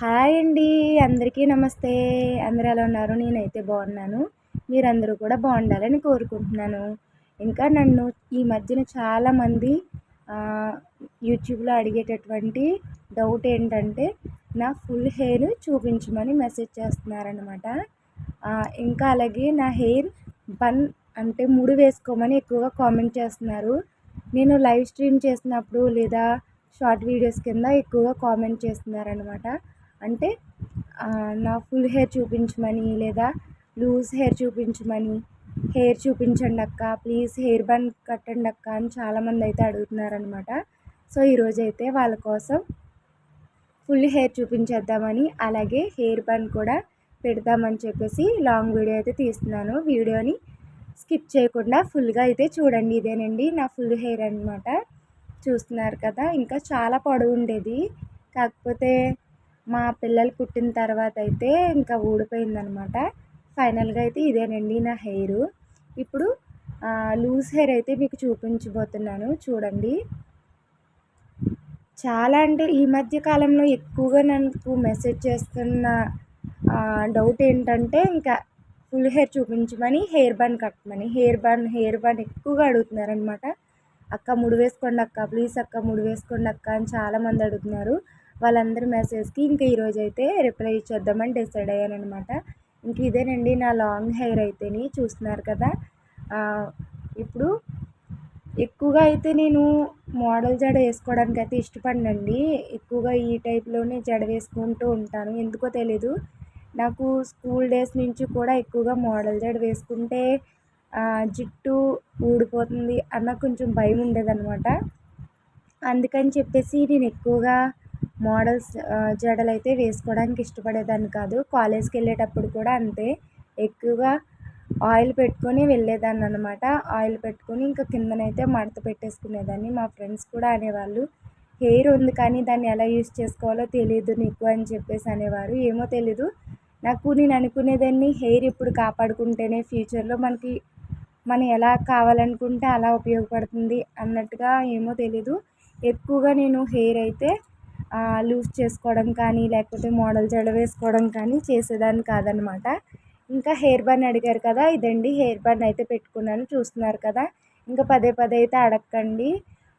Hi అండి అందరికీ నమస్తే. అందరూ ఎలా ఉన్నారు? నేనైతే బాగున్నాను. మీరందరూ కూడా బాగుండాలని కోరుకుంటున్నాను. ఇంకా నన్ను ఈ మధ్యన చాలామంది యూట్యూబ్లో అడిగేటటువంటి డౌట్ ఏంటంటే నా ఫుల్ హెయిర్ చూపించమని మెసేజ్ చేస్తున్నారనమాట ఇంకా అలాగే నా హెయిర్ బన్ అంటే ముడి వేసుకోమని ఎక్కువగా కామెంట్ చేస్తున్నారు. నేను లైవ్ స్ట్రీమ్ చేసినప్పుడు లేదా షార్ట్ వీడియోస్ కింద ఎక్కువగా కామెంట్ చేస్తున్నారనమాట అంటే నా ఫుల్ హెయిర్ చూపించమని లేదా లూజ్ హెయిర్ చూపించమని హెయిర్ చూపించండి అక్క ప్లీజ్ హెయిర్ బన్ కట్టండి అక్క అని చాలామంది అయితే అడుగుతున్నారనమాట సో ఈరోజు అయితే వాళ్ళ కోసం ఫుల్ హెయిర్ చూపించేద్దామని అలాగే హెయిర్ బన్ కూడా పెడదామని చెప్పేసి లాంగ్ వీడియో అయితే తీస్తున్నాను. వీడియోని స్కిప్ చేయకుండా ఫుల్గా అయితే చూడండి. ఇదేనండి నా ఫుల్ హెయిర్ అనమాట చూస్తున్నారు కదా ఇంకా చాలా పొడవు ఉండేది. కాకపోతే మా పిల్లలు పుట్టిన తర్వాత అయితే ఇంకా ఊడిపోయిందనమాట. ఫైనల్గా అయితే ఇదేనండి నా హెయిర్. ఇప్పుడు లూజ్ హెయిర్ అయితే మీకు చూపించబోతున్నాను. చూడండి. చాలా అంటే ఈ మధ్య కాలంలో ఎక్కువగా నాకు మెసేజ్ చేస్తున్న డౌట్ ఏంటంటే ఇంకా ఫుల్ హెయిర్ చూపించమని హెయిర్ బన్ కట్టమని హెయిర్ బన్ హెయిర్ బన్ ఎక్కువగా అడుగుతున్నారనమాట. అక్క ముడి వేసుకోండి అక్క ప్లీజ్ అక్క ముడి వేసుకోండి అక్క అని చాలామంది అడుగుతున్నారు. వాళ్ళందరి మెసేజ్కి ఇంకా ఈరోజు అయితే రిప్లై ఇచ్చేద్దామని డిసైడ్ అయ్యాను అనమాట ఇంక ఇదేనండి నా లాంగ్ హెయిర్ అయితేని చూస్తున్నారు కదా. ఇప్పుడు ఎక్కువగా అయితే నేను మోడల్ జడ వేసుకోవడానికి అయితే ఇష్టపడినండి. ఎక్కువగా ఈ టైప్లోనే జడ వేసుకుంటూ ఉంటాను. ఎందుకో తెలీదు. నాకు స్కూల్ డేస్ నుంచి కూడా ఎక్కువగా మోడల్ జడ వేసుకుంటే జుట్టు ఊడిపోతుంది అన్న కొంచెం భయం ఉండేదన్నమాట. అందుకని చెప్పేసి నేను ఎక్కువగా మోడల్స్ జడలు అయితే వేసుకోవడానికి ఇష్టపడేదాన్ని కాదు. కాలేజ్కి వెళ్ళేటప్పుడు కూడా అంతే. ఎక్కువగా ఆయిల్ పెట్టుకొని వెళ్ళేదాన్ని అనమాట ఆయిల్ పెట్టుకొని ఇంకా కిందనైతే మడత పెట్టేసుకునేదాన్ని. మా ఫ్రెండ్స్ కూడా అనేవాళ్ళు హెయిర్ ఉంది కానీ దాన్ని ఎలా యూస్ చేసుకోవాలో తెలియదు నీకు అని చెప్పేసి అనేవారు. ఏమో తెలీదు. నాకు నేను అనుకునేదాన్ని హెయిర్ ఇప్పుడు కాపాడుకుంటేనే ఫ్యూచర్లో మనకి మనం ఎలా కావాలనుకుంటే అలా ఉపయోగపడుతుంది అన్నట్టుగా ఏమో తెలీదు. ఎక్కువగా నేను హెయిర్ అయితే లూజ్ చేసుకోవడం కానీ లేకపోతే మోడల్ జడ వేసుకోవడం కానీ చేసేదాన్ని కాదనమాట. ఇంకా హెయిర్ బన్ అడిగారు కదా ఇదండి హెయిర్ బన్ అయితే పెట్టుకున్నాను చూస్తున్నారు కదా. ఇంకా పదే పదే అయితే అడగండి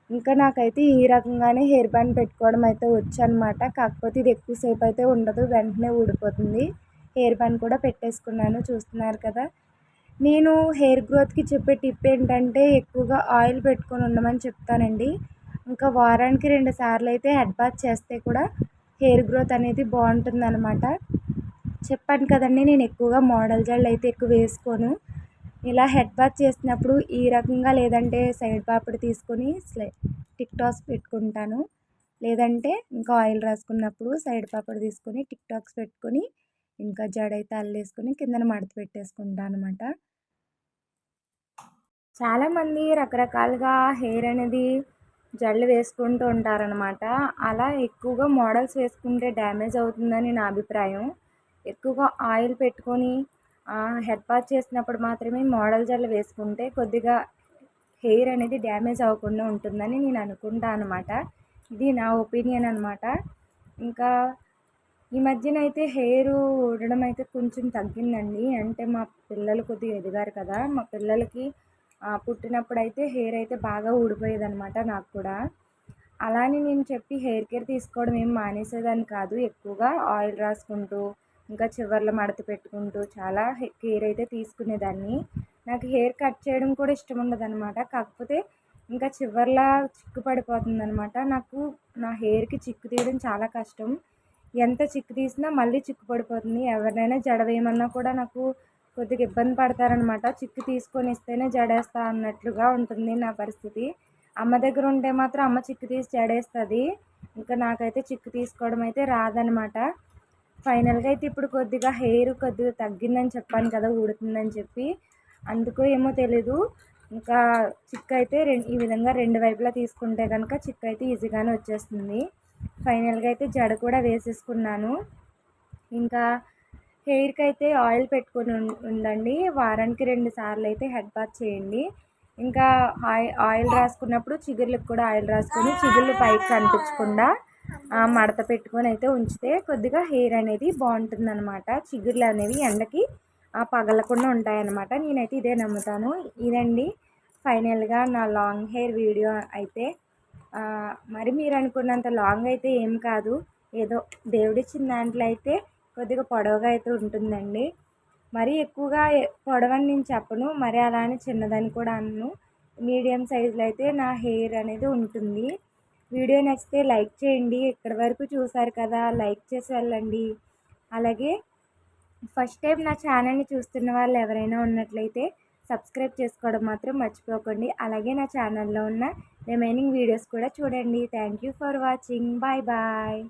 ఇంకా నాకైతే ఈ రకంగానే హెయిర్ బన్ పెట్టుకోవడం అయితే వచ్చనమాట. కాకపోతే ఇది ఎక్కువసేపు అయితే ఉండదు వెంటనే ఊడిపోతుంది. హెయిర్ బన్ కూడా పెట్టేసుకున్నాను చూస్తున్నారు కదా. నేను హెయిర్ గ్రోత్కి చెప్పే టిప్ ఏంటంటే ఎక్కువగా ఆయిల్ పెట్టుకొని ఉండమని చెప్తానండి. ఇంకా వారానికి రెండు సార్లు అయితే హెడ్ బాత్ చేస్తే కూడా హెయిర్ గ్రోత్ అనేది బాగుంటుంది అనమాట చెప్పాను కదండి నేను ఎక్కువగా మోడల్ జెల్ అయితే ఎక్కువ వేసుకోను. ఇలా హెడ్ బాత్ చేసినప్పుడు ఈ రకంగా లేదంటే సైడ్ పాపిడి తీసుకొని టిక్ టాక్స్ పెట్టుకుంటాను. లేదంటే ఇంకా ఆయిల్ రాసుకున్నప్పుడు సైడ్ పాపిడి తీసుకొని టిక్ టాక్స్ పెట్టుకొని ఇంకా జడ అయితే అల్లేసుకొని కిందన మడత పెట్టేసుకుంటాను అనమాట చాలామంది రకరకాలుగా హెయిర్ అనేది జడలు వేసుకుంటూ ఉంటారనమాట అలా ఎక్కువగా మోడల్స్ వేసుకుంటే డ్యామేజ్ అవుతుందని నా అభిప్రాయం. ఎక్కువగా ఆయిల్ పెట్టుకొని హెడ్ బాత్ చేసినప్పుడు మాత్రమే మోడల్ జడలు వేసుకుంటే కొద్దిగా హెయిర్ అనేది డ్యామేజ్ అవ్వకుండా ఉంటుందని నేను అనుకుంటాను అనమాట ఇది నా ఒపీనియన్ అనమాట ఇంకా ఈ మధ్యన అయితే హెయిర్ ఊడడం అయితే కొంచెం తగ్గిందండి. అంటే మా పిల్లలు కొద్దిగా ఎదిగారు కదా మా పిల్లలకి పుట్టినప్పుడు అయితే హెయిర్ అయితే బాగా ఊడిపోయేది అనమాట నాకు కూడా. అలానే నేను చెప్పి హెయిర్ కేర్ తీసుకోవడం ఏం మానేసేదాన్ని కాదు. ఎక్కువగా ఆయిల్ రాసుకుంటూ ఇంకా చివర్లో మడత పెట్టుకుంటూ చాలా కేర్ అయితే తీసుకునేదాన్ని. నాకు హెయిర్ కట్ చేయడం కూడా ఇష్టం ఉండదు అనమాట కాకపోతే ఇంకా చివర్లా చిక్కు పడిపోతుంది అనమాట నాకు నా హెయిర్కి చిక్కు తీయడం చాలా కష్టం. ఎంత చిక్కు తీసినా మళ్ళీ చిక్కు పడిపోతుంది ఎవరినైనా జడ వేయమన్నా కూడా నాకు కొద్దిగా ఇబ్బంది పడతారనమాట చిక్కు తీసుకొని ఇస్తేనే జడేస్తా అన్నట్లుగా ఉంటుంది నా పరిస్థితి. అమ్మ దగ్గర ఉంటే మాత్రం అమ్మ చిక్కు తీసి జడేస్తుంది. ఇంకా నాకైతే చిక్కు తీసుకోవడం అయితే రాదనమాట ఫైనల్గా అయితే ఇప్పుడు కొద్దిగా హెయిర్ కొద్దిగా తగ్గిందని చెప్పాను కదా ఊడుతుందని చెప్పి. అందుకో ఏమో తెలీదు. ఇంకా చిక్కు అయితే ఈ విధంగా రెండు వైపులా తీసుకుంటే కనుక చిక్కు అయితే ఈజీగానే వచ్చేస్తుంది. ఫైనల్గా అయితే జడ కూడా వేసేసుకున్నాను. ఇంకా హెయిర్కి అయితే ఆయిల్ పెట్టుకొని ఉండండి. వారానికి రెండు సార్లు అయితే హెడ్ బాత్ చేయండి. ఇంకా ఆయిల్ రాసుకున్నప్పుడు చిగుర్లకు కూడా ఆయిల్ రాసుకొని చిగుర్లు పైకి కనిపించకుండా మడత పెట్టుకొని అయితే ఉంచితే కొద్దిగా హెయిర్ అనేది బాగుంటుంది అనమాట చిగుర్లు అనేవి ఎండకి పగలకుండా ఉంటాయన్నమాట. నేనైతే ఇదే నమ్ముతాను. ఇదండి ఫైనల్గా నా లాంగ్ హెయిర్ వీడియో అయితే. మరి మీరు అనుకున్నంత లాంగ్ అయితే ఏం కాదు. ఏదో దేవుడిచ్చిన దాంట్లో అయితే కొద్దిగా పొడవుగా అయితే ఉంటుందండి. మరీ ఎక్కువగా పొడవని నేను చెప్పను. మరి అలా అని చిన్నదని కూడా అన్ను. మీడియం సైజులో అయితే నా హెయిర్ అనేది ఉంటుంది. వీడియో నచ్చితే లైక్ చేయండి. ఇక్కడి వరకు చూసారు కదా లైక్ చేసి వెళ్ళండి. అలాగే ఫస్ట్ టైం నా ఛానల్ని చూస్తున్న వాళ్ళు ఎవరైనా ఉన్నట్లయితే సబ్స్క్రైబ్ చేసుకోవడం మాత్రం మర్చిపోకండి. అలాగే నా ఛానల్లో ఉన్న రిమైనింగ్ వీడియోస్ కూడా చూడండి. Thank you for watching. Bye bye.